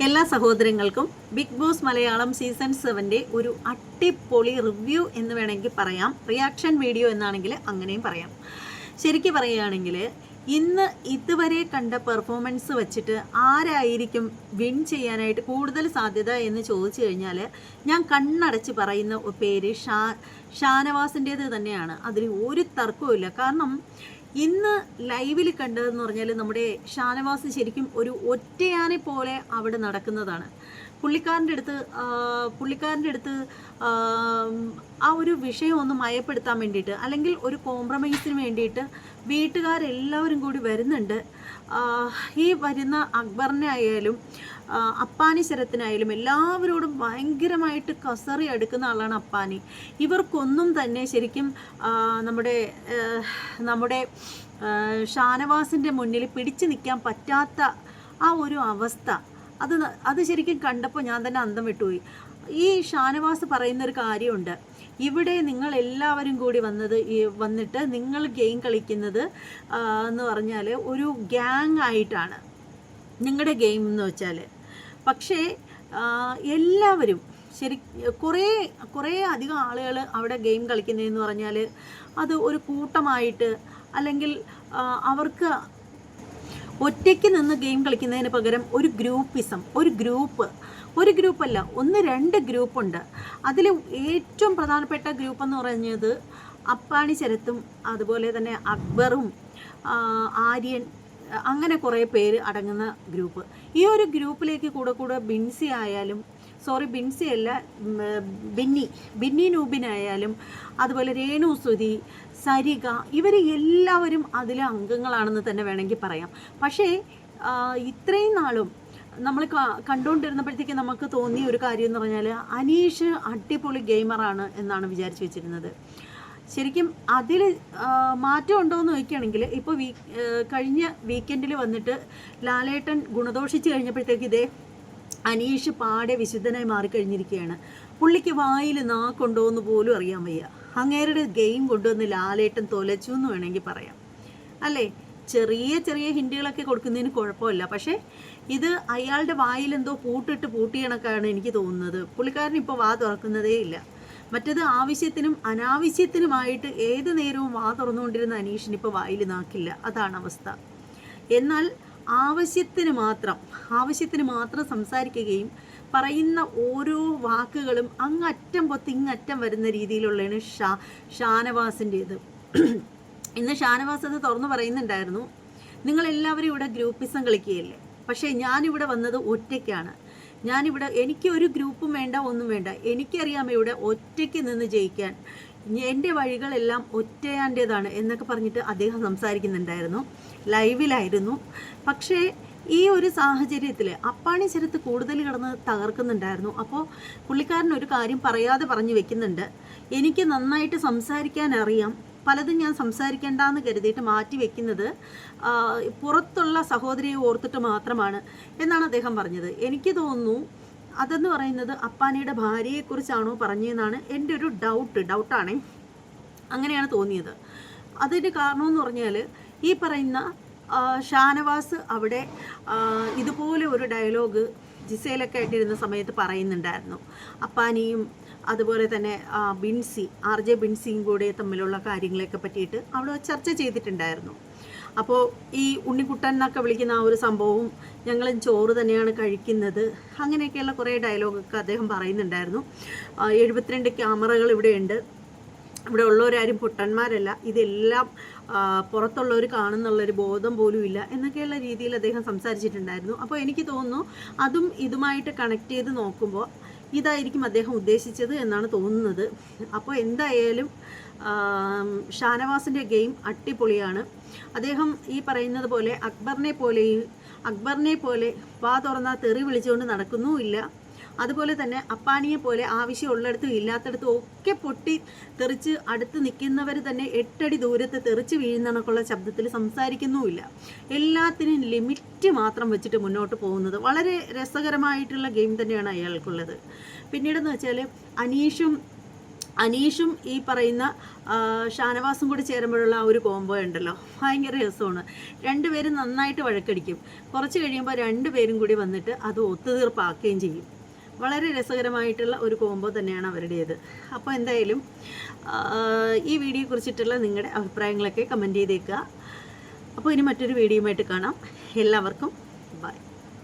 എല്ലാ സഹോദരങ്ങൾക്കും big boss Malayalam season സെവന്റെ ഒരു അട്ടിപ്പൊളി റിവ്യൂ എന്ന് വേണമെങ്കിൽ പറയാം. റിയാക്ഷൻ വീഡിയോ എന്നാണെങ്കിൽ അങ്ങനെയും പറയാം. ശരിക്കും പറയുകയാണെങ്കിൽ ഇന്ന് ഇതുവരെ കണ്ട പെർഫോമൻസ് വെച്ചിട്ട് ആരായിരിക്കും വിൻ ചെയ്യാനായിട്ട് കൂടുതൽ സാധ്യത എന്ന് ചോദിച്ചു കഴിഞ്ഞാൽ ഞാൻ കണ്ണടച്ച് പറയുന്ന പേര് ഷാ ഷാനവാസിന്റേത് തന്നെയാണ്. അതിൽ ഒരു തർക്കവുമില്ല. കാരണം ഇന്ന് ലൈവിൽ കണ്ടതെന്ന് പറഞ്ഞാൽ നമ്മുടെ ഷാനവാസ് ശരിക്കും ഒരു ഒറ്റയാനെ പോലെ അവിടെ നടക്കുന്നതാണ്. പുള്ളിക്കാരന്റെ അടുത്ത് പുള്ളിക്കാരന്റെ അടുത്ത് ആ ഒരു വിഷയം ഒന്ന് മയപ്പെടുത്താൻ വേണ്ടിയിട്ട് അല്ലെങ്കിൽ ഒരു കോംപ്രമൈസിന് വേണ്ടിയിട്ട് വീട്ടുകാരെല്ലാവരും കൂടി വരുന്നുണ്ട്. ഈ വരുന്ന അക്ബറിനെ ആയാലും അപ്പാനി ശരത്തിനായാലും എല്ലാവരോടും ഭയങ്കരമായിട്ട് കസറി അടുക്കുന്ന ആളാണ് അപ്പാനി. ഇവർക്കൊന്നും തന്നെ ശരിക്കും നമ്മുടെ നമ്മുടെ ഷാനവാസിന്റെ മുന്നിൽ പിടിച്ചു നിൽക്കാൻ പറ്റാത്ത ആ ഒരു അവസ്ഥ. അത് അത് ശരിക്കും കണ്ടപ്പോൾ ഞാൻ തന്നെ അന്തം വിട്ടുപോയി. ഈ ഷാനവാസ് പറയുന്ന ഒരു കാര്യമുണ്ട്. ഇവിടെ നിങ്ങൾ എല്ലാവരും കൂടി വന്നത് വന്നിട്ട് നിങ്ങൾ ഗെയിം കളിക്കുന്നത് എന്ന് പറഞ്ഞാൽ ഒരു ഗ്യാങ് ആയിട്ടാണ് നിങ്ങളുടെ ഗെയിം എന്ന് വെച്ചാൽ പക്ഷേ എല്ലാവരും ശരി കുറേ കുറേ അധികം ആളുകൾ അവിടെ ഗെയിം കളിക്കുന്നതെന്ന് പറഞ്ഞാൽ അത് ഒരു കൂട്ടമായിട്ട് അല്ലെങ്കിൽ അവർക്ക് ഒറ്റയ്ക്ക് നിന്ന് ഗെയിം കളിക്കുന്നതിന് പകരം ഒരു ഗ്രൂപ്പിസം ഒരു ഗ്രൂപ്പ് ഒരു ഗ്രൂപ്പല്ല ഒന്ന് രണ്ട് ഗ്രൂപ്പുണ്ട് അതിൽ ഏറ്റവും പ്രധാനപ്പെട്ട ഗ്രൂപ്പ് എന്ന് പറഞ്ഞത് അപ്പാണി ശരത്തും അതുപോലെ തന്നെ അക്ബറും ആര്യൻ അങ്ങനെ കുറേ പേര് അടങ്ങുന്ന ഗ്രൂപ്പ് ഈ ഒരു ഗ്രൂപ്പിലേക്ക് കൂടെ കൂടെ ബിൻസി ആയാലും സോറി ബിൻസി അല്ല ബിന്നി. ബിന്നി നൂബിനായാലും അതുപോലെ രേണു സുധി സരിക ഇവർ എല്ലാവരും അതിലെ അംഗങ്ങളാണെന്ന് തന്നെ വേണമെങ്കിൽ പറയാം. പക്ഷേ ഇത്രയും നാളും നമ്മൾ കണ്ടുകൊണ്ടിരുന്നപ്പോഴത്തേക്ക് നമുക്ക് തോന്നിയ ഒരു കാര്യം എന്ന് പറഞ്ഞാൽ അനീഷ് അടിപൊളി ഗെയിമറാണ് എന്നാണ് വിചാരിച്ചു വെച്ചിരുന്നത്. ശരിക്കും അതിൽ മാറ്റം ഉണ്ടോ എന്ന് നോക്കുകയാണെങ്കിൽ ഇപ്പോൾ വീ കഴിഞ്ഞ വീക്കെൻഡിൽ വന്നിട്ട് ലാലേട്ടൻ ഗുണദോഷിച്ച് കഴിഞ്ഞപ്പോഴത്തേക്ക് ഇതേ അനീഷ് പാടെ വിശുദ്ധനായി മാറിക്കഴിഞ്ഞിരിക്കുകയാണ്. പുള്ളിക്ക് വായിൽ നാക്കുണ്ടോ എന്ന് പോലും അറിയാൻ വയ്യ. അങ്ങേരുടെ ഗെയിം കൊണ്ടുവന്ന് ലാലേട്ടൻ തൊലച്ചു എന്ന് വേണമെങ്കിൽ പറയാം. അല്ലേ? ചെറിയ ചെറിയ ഹിൻഡുകളൊക്കെ കൊടുക്കുന്നതിന് കുഴപ്പമില്ല. പക്ഷേ ഇത് അയാളുടെ വായിൽ എന്തോ പൂട്ടിട്ട് പൂട്ടിയണക്കാണ് എനിക്ക് തോന്നുന്നത്. പുള്ളിക്കാരൻ ഇപ്പോൾ വാ തുറക്കുന്നതേ ഇല്ല. മറ്റത് ആവശ്യത്തിനും അനാവശ്യത്തിനുമായിട്ട് ഏത് നേരവും വാ തുറന്നുകൊണ്ടിരുന്ന അനീഷിന് ഇപ്പോൾ വായിൽ നാക്കില്ല. അതാണ് അവസ്ഥ. എന്നാൽ ആവശ്യത്തിന് മാത്രം ആവശ്യത്തിന് മാത്രം സംസാരിക്കുകയും പറയുന്ന ഓരോ വാക്കുകളും അങ്ങറ്റം പൊത്ത് ഇങ്ങറ്റം വരുന്ന രീതിയിലുള്ളതാണ് ഷാ ഷാനവാസിന്റേത്. ഇന്ന് ഷാനവാസ് അത് തുറന്നു പറയുന്നുണ്ടായിരുന്നു നിങ്ങളെല്ലാവരും ഇവിടെ ഗ്രൂപ്പിസം കളിക്കുകയല്ലേ? പക്ഷേ ഞാനിവിടെ വന്നത് ഒറ്റയ്ക്കാണ്. ഞാനിവിടെ എനിക്ക് ഒരു ഗ്രൂപ്പും വേണ്ട ഒന്നും വേണ്ട. എനിക്കറിയാം ഇവിടെ ഒറ്റയ്ക്ക് നിന്ന് ജയിക്കാൻ. എന്റെ വഴികളെല്ലാം ഒറ്റയാന്റേതാണ് എന്നൊക്കെ പറഞ്ഞിട്ട് അദ്ദേഹം സംസാരിക്കുന്നുണ്ടായിരുന്നു. ലൈവിലായിരുന്നു. പക്ഷേ ഈ ഒരു സാഹചര്യത്തിൽ അപ്പാണി ചരത്ത് കൂടുതൽ കിടന്ന് തകർക്കുന്നുണ്ടായിരുന്നു. അപ്പോൾ പുള്ളിക്കാരൻ ഒരു കാര്യം പറയാതെ പറഞ്ഞു വെക്കുന്നുണ്ട്. എനിക്ക് നന്നായിട്ട് സംസാരിക്കാൻ അറിയാം പലതും ഞാൻ സംസാരിക്കേണ്ടെന്ന് കരുതിയിട്ട് മാറ്റി വെക്കുന്നത് പുറത്തുള്ള സഹോദരിയെ ഓർത്തിട്ട് മാത്രമാണ് എന്നാണ് അദ്ദേഹം പറഞ്ഞത്. എനിക്ക് തോന്നുന്നു അതെന്ന് പറയുന്നത് അപ്പാനിയുടെ ഭാര്യയെക്കുറിച്ചാണോ പറഞ്ഞതെന്നാണ് എന്റെ ഒരു ഡൗട്ട് ഡൗട്ടാണേ അങ്ങനെയാണ് തോന്നിയത്. അതിന് കാരണമെന്ന് പറഞ്ഞാൽ ഈ പറയുന്ന ഷാനവാസ് അവിടെ ഇതുപോലെ ഒരു ഡയലോഗ് ജിസയിലൊക്കെ ആയിട്ടിരുന്ന സമയത്ത് പറയുന്നുണ്ടായിരുന്നു. അപ്പാനിയും അതുപോലെ തന്നെ ബിൻസി ആർ ജെ ബിൻസിയും കൂടെ തമ്മിലുള്ള കാര്യങ്ങളെയൊക്കെ പറ്റിയിട്ട് അവിടെ ചർച്ച ചെയ്തിട്ടുണ്ടായിരുന്നു. അപ്പോൾ ഈ ഉണ്ണിക്കുട്ടൻ എന്നൊക്കെ വിളിക്കുന്ന ആ ഒരു സംഭവവും ഞങ്ങളും ചോറ് തന്നെയാണ് കഴിക്കുന്നത്. അങ്ങനെയൊക്കെയുള്ള കുറേ ഡയലോഗൊക്കെ അദ്ദേഹം പറയുന്നുണ്ടായിരുന്നു. എഴുപത്തിരണ്ട് ക്യാമറകൾ ഇവിടെയുണ്ട്. ഇവിടെ ഉള്ളവരാരും പൊട്ടന്മാരല്ല. ഇതെല്ലാം പുറത്തുള്ളവർ കാണുന്നുള്ളൊരു ബോധം പോലും ഇല്ല എന്നൊക്കെയുള്ള രീതിയിൽ അദ്ദേഹം സംസാരിച്ചിട്ടുണ്ടായിരുന്നു. അപ്പോൾ എനിക്ക് തോന്നുന്നു അതും ഇതുമായിട്ട് കണക്ട് ചെയ്ത് നോക്കുമ്പോൾ ഇതായിരിക്കും അദ്ദേഹം ഉദ്ദേശിച്ചത് എന്നാണ് തോന്നുന്നത്. അപ്പോൾ എന്തായാലും ഷാനവാസിന്റെ ഗെയിം അടിപൊളിയാണ്. അദ്ദേഹം ഈ പറയുന്നത് പോലെ അക്ബറിനെ പോലെയും അക്ബറിനെ പോലെ വാ തുറന്ന തെറി വിളിച്ചുകൊണ്ട് നടക്കുന്നുമില്ല അതുപോലെ തന്നെ അപ്പാനിയെ പോലെ ആവശ്യമുള്ളിടത്തും ഇല്ലാത്തടത്തും ഒക്കെ പൊട്ടി തെറിച്ച് അടുത്ത് നിൽക്കുന്നവർ തന്നെ എട്ടടി ദൂരത്ത് തെറിച്ച് വീഴുന്നണക്കുള്ള ശബ്ദത്തിൽ സംസാരിക്കുന്നുമില്ല എല്ലാത്തിനും ലിമിറ്റ് മാത്രം വെച്ചിട്ട് മുന്നോട്ട് പോകുന്നത്. വളരെ രസകരമായിട്ടുള്ള ഗെയിം തന്നെയാണ് അയാൾക്കുള്ളത്. പിന്നീടെന്ന് വെച്ചാൽ അനീഷും അനീഷും ഈ പറയുന്ന ഷാനവാസും കൂടി ചേരുമ്പോഴുള്ള ആ ഒരു കോംബോ ഉണ്ടല്ലോ. ഭയങ്കര രസമാണ്. രണ്ടുപേരും നന്നായിട്ട് വഴക്കടിക്കും. കുറച്ച് കഴിയുമ്പോൾ രണ്ടുപേരും കൂടി വന്നിട്ട് അത് ഒത്തുതീർപ്പാക്കുകയും ചെയ്യും. വളരെ രസകരമായിട്ടുള്ള ഒരു കോംബോ തന്നെയാണ് അവരുടേത്. അപ്പോൾ എന്തായാലും ഈ വീഡിയോ കുറിച്ചിട്ടുള്ള നിങ്ങളുടെ അഭിപ്രായങ്ങളൊക്കെ കമന്റ് ചെയ്തേക്കുക. അപ്പോൾ ഇനി മറ്റൊരു വീഡിയോയുമായിട്ട് കാണാം. എല്ലാവർക്കും